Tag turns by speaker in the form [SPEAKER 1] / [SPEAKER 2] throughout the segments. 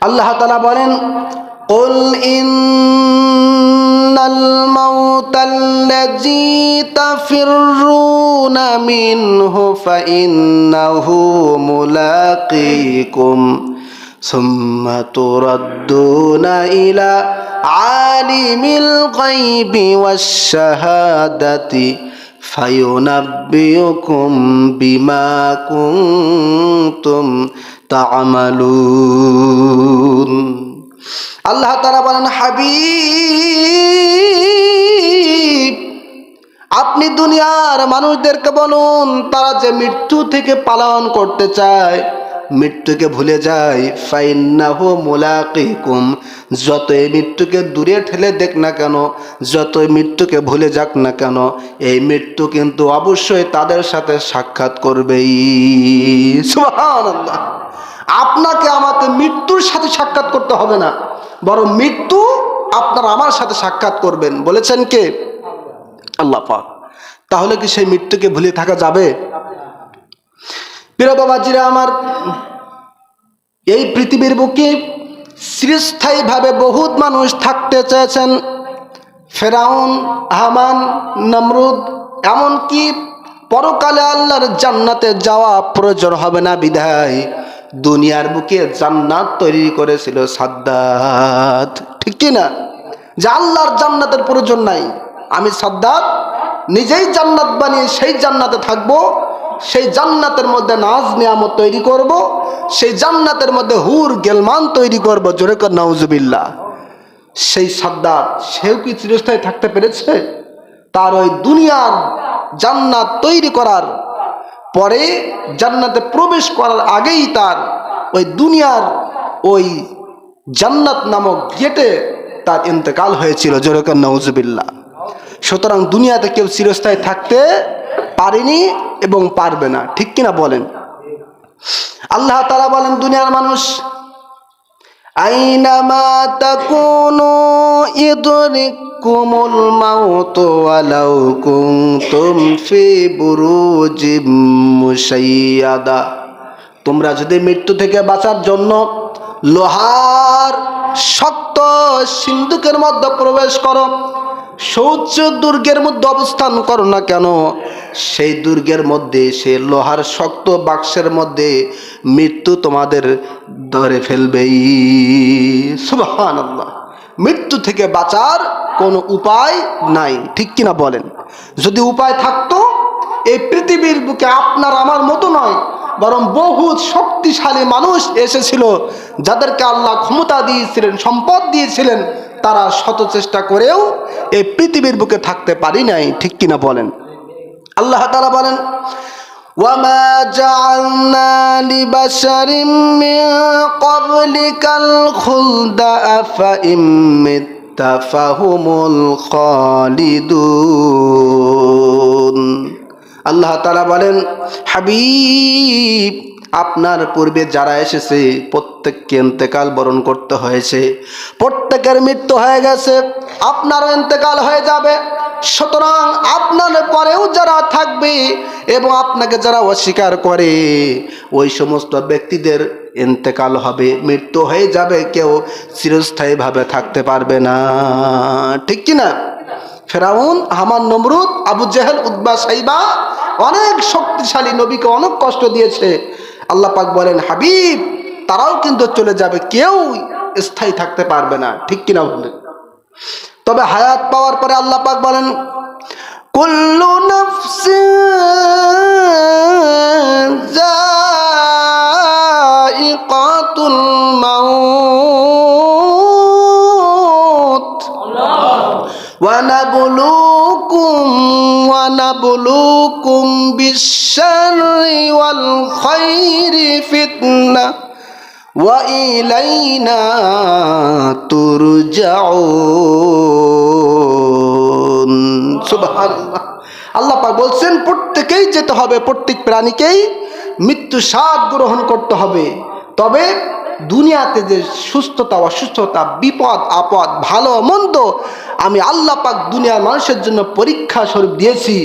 [SPEAKER 1] আল্লাহ তালা বলেন قل إن الموت الذي تفرون منه فإنه ملاقيكم ثم تردون إلى عالم الغيب والشهادة ফায়ুনাব্বিউকুম বিমা কুনতুম তা'মালুন। আল্লাহ তারা বলেন হাবি আপনি দুনিয়ার মানুষদেরকে বলুন, তারা যে মৃত্যু থেকে পালন করতে চায় মৃত্যুকে ভুলে যায়। ফাইন্নাহু মুলাকিকুম। যতই মৃত্যুকে দূরে ঠেলে দেখ না কেন, যতই মৃত্যুকে ভুলে যাক না কেন, এই মৃত্যু কিন্তু অবশ্যই তাদের সাথে সাক্ষাৎ করবেই। আপনাকে আমাকে মৃত্যুর সাথে সাক্ষাৎ করতে হবে না। বরং মৃত্যু আপনার আমার সাথে সাক্ষাৎ করবেন। বলেছেন কে? আল্লাহ পাক। তাহলে কি সেই মৃত্যুকে ভুলে থাকা যাবে? প্রিয় বাবাজিরা, আমার এই পৃথিবীর বুকে চিরস্থায়ীভাবে বহুত মানুষ থাকতে চেয়েছেন। ফেরাউন আহমান নমরুদ, এমনকি পরকালে আল্লাহর জান্নাতে যাওয়া প্রয়োজন হবে না বিধায়। দুনিয়ার বুকে জান্নাত তৈরি করেছিল সাদ্দাত। ঠিক কি না? যে আল্লাহর জান্নাতের প্রয়োজন নাই। আমি সাদ্দাত নিজেই জান্নাত বানিয়ে সেই জান্নাতে থাকব সেই জান্নাতের মধ্যে নাজ নিয়ামত তৈরি করব, সেই জান্নাতের মধ্যে হুর গেলমান তৈরি করব, জোরে কর সেই সাদ্দাত, সেও কি চিরস্থায়ী থাকতে পেরেছে? তার ওই দুনিয়ার জান্নাত তৈরি করার পরে, জান্নাতে প্রবেশ করার আগেই তার ওই দুনিয়ার ওই জান্নাত নামক গেটে তার ইন্তেকাল হয়েছিল জোরেকর নওজবিল্লা সুতরাং দুনিয়াতে কেউ চিরস্থায়ী থাকতে পারেনি এবং পারবে না। ঠিক কিনা বলেন? আল্লাহ তারা বলেন, দুনিয়ার মানুষ তোমরা যদি মৃত্যু থেকে বাঁচার জন্য লোহার শক্ত সিন্ধুকের মধ্যে প্রবেশ করো। শৌচ দুর্গের মধ্যে অবস্থান করো না কেন? সেই দুর্গের মধ্যে সে লোহার শক্ত বাক্সের মধ্যে মৃত্যু তোমাদের ধরে ফেলবেই। সুবহান মৃত্যু থেকে বাঁচার কোনো উপায় নাই, ঠিক কিনা বলেন? যদি উপায় থাকতো, এই পৃথিবীর বুকে আপনার আমার মতো নয় বরং বহু শক্তিশালী মানুষ এসেছিল যাদেরকে আল্লাহ ক্ষমতা দিয়েছিলেন সম্পদ দিয়েছিলেন তারা শত চেষ্টা করেও এই পৃথিবীর বুকে থাকতে পারি নাই ঠিক কিনা বলেন আল্লাহ তালা বলেন وما جعلنا لبشر من قبلك الخلد أفإن مت فهم الخالدون আল্লাহ তালা বলেন, হাবিব, আপনার পূর্বে যারা এসেছে, প্রত্যেককে ইন্তেকাল বরণ করতে হয়েছে। প্রত্যেকের মৃত্যু হয়ে গেছে, আপনারও ইন্তেকাল হয়ে যাবে। সুতরাং আপনার পরেও যারা থাকবে এবং আপনাকে যারা অস্বীকার করে, ওই সমস্ত ব্যক্তিদের ইন্তেকাল হবে, মৃত্যু হয়ে যাবে, কেউ চিরস্থায়ীভাবে থাকতে পারবে না। ঠিক কি না ফেরাউন, হামান, নমরুদ, আবু জেহেল উদ্বা সাইবা অনেক শক্তিশালী নবীকে অনেক কষ্ট দিয়েছে। আল্লাহ পাক বলেন, হাবিব, তারাও কিন্তু চলে যাবে, কেউ স্থায়ী থাকতে পারবে না। ঠিক কিনা বললে তবে হায়াত পাওয়ার পরে আল্লাহ পাক বলেন, কুল্লু নাফসিন ونبلوكم ونبلوكم بالشر والخير فتنة وإلينا ترجعون سبحان الله আল্লাহ পাক বলছেন প্রত্যেকেই যেতে হবে প্রত্যেক প্রাণীকেই মৃত্যু স্বাদ গ্রহণ করতে হবে তবে দুনিয়াতে যে সুস্থতা, অসুস্থতা, বিপদ, আপদ, ভালো, মন্দ, আমি আল্লাহ পাক দুনিয়ার মানুষের জন্য পরীক্ষা স্বরূপ দিয়েছি।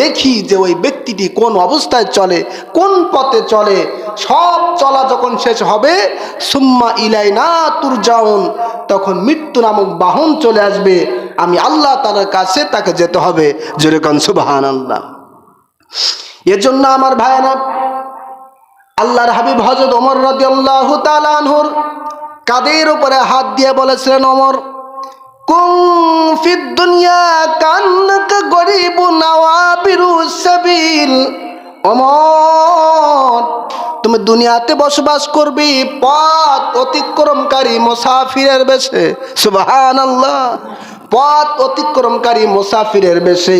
[SPEAKER 1] দেখি যে ওই ব্যক্তিটি কোন অবস্থায় চলে, কোন পথে চলে। সব চলা যখন শেষ হবে, সুম্মা ইলাই না তুর যাউন তখন মৃত্যু নামক বাহন চলে আসবে। আমি আল্লাহ তালার কাছে তাকে যেতে হবে। যেরকম সুবাহান আল্লাহ এজন্য আমার ভাইয়েরা আল্লাহর হাবিব হজরত ওমর রাজি আল্লাহ তালানহুর কাদের উপরে হাত দিয়ে বলেছিলেন, ওমর কুং ফিদ দুনিয়া কান্নাক গরিব নওয়াবিরু সাবিল। ওমর, তুমি দুনিয়াতে বসবাস করবি পথ অতিক্রমকারী মুসাফিরের বেশে। সুবহান আল্লাহ পথ অতিক্রমকারী মুসাফিরের বেশে।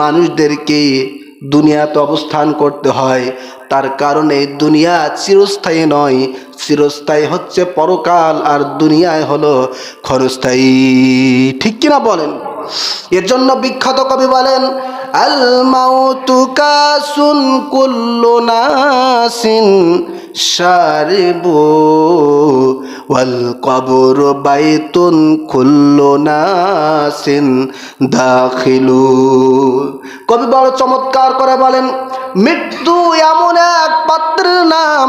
[SPEAKER 1] মানুষদেরকে দুনিয়াতে অবস্থান করতে হয়। তার কারণে দুনিয়া চিরস্থায়ী নয়। চিরস্থায়ী হচ্ছে পরকাল আর দুনিয়ায় হলো ক্ষণস্থায়ী। ঠিক কিনা বলেন? এর জন্য বিখ্যাত কবি বলেন আল মাউতু নাসিন শারিবু কবর বাইতুন কুল্লু নাসিন দাখিলু। কবি বড় চমৎকার করে বলেন, মৃত্যু এমন এক পাত্রের নাম,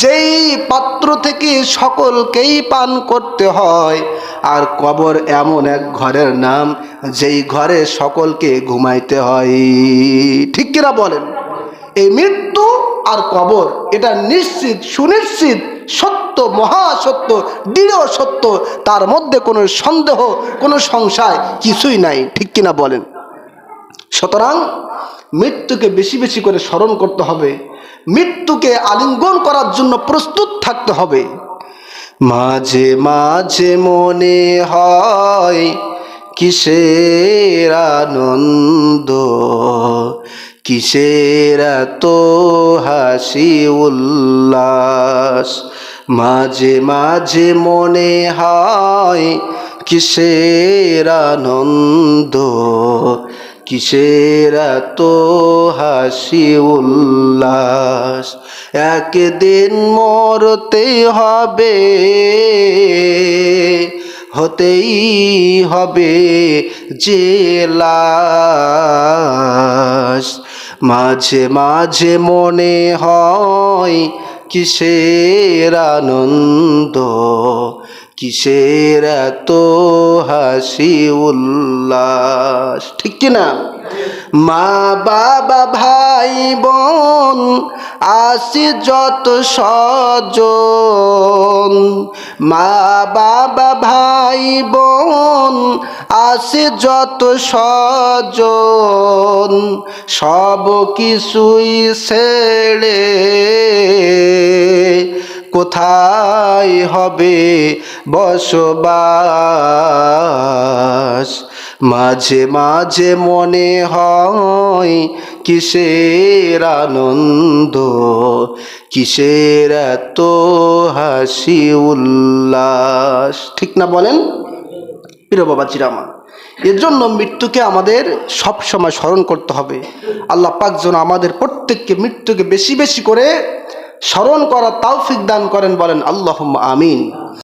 [SPEAKER 1] যেই পাত্র থেকে সকলকেই পান করতে হয়। আর কবর এমন এক ঘরের নাম, যেই ঘরে সকলকে ঘুমাইতে হয়। ঠিক কিনা বলেন? এই মৃত্যু আর কবর, এটা নিশ্চিত, সুনিশ্চিত, সত্য মহাসত্য দৃঢ় সত্য, তার মধ্যে কোনো সন্দেহ, কোনো সংশয় কিছুই নাই, ঠিক কিনা বলেন? সুতরাং মৃত্যুকে বেশি বেশি করে স্মরণ করতে হবে, মৃত্যুকে আলিঙ্গন করার জন্য প্রস্তুত থাকতে হবে। মাঝে মাঝে মনে হয় কিসের আনন্দ, কিসের তো হাসি উল্লাস মাঝে মাঝে মনে হয় কিসের আনন্দ, কিসের তো হাসি উল্লাস। একদিন মরতে হবে, হতেই হবে যে মাঝে মাঝে মনে হয় কিসের আনন্দ? কিসের এত হাসি উল্লাস? ঠিক কিনা মা, বাবা, ভাই, বোন, আসি যত সজন। মা বাবা, ভাই, বোন আসে যত সজন সব কিছুই ছেড়ে কোথায় হবে বসবাস? মাঝে মাঝে মনে হয় কিসের আনন্দ? কিসের এত হাসি উল্লাস? ঠিক না বলেন? প্রিয় বাবা চিরামা এর জন্য মৃত্যুকে আমাদের সব সময় স্মরণ করতে হবে। আল্লাহ পাক যেন আমাদের প্রত্যেককে মৃত্যুকে বেশি বেশি করে স্মরণ করার তৌফিক দান করেন বলেন আল্লাহ আমিন।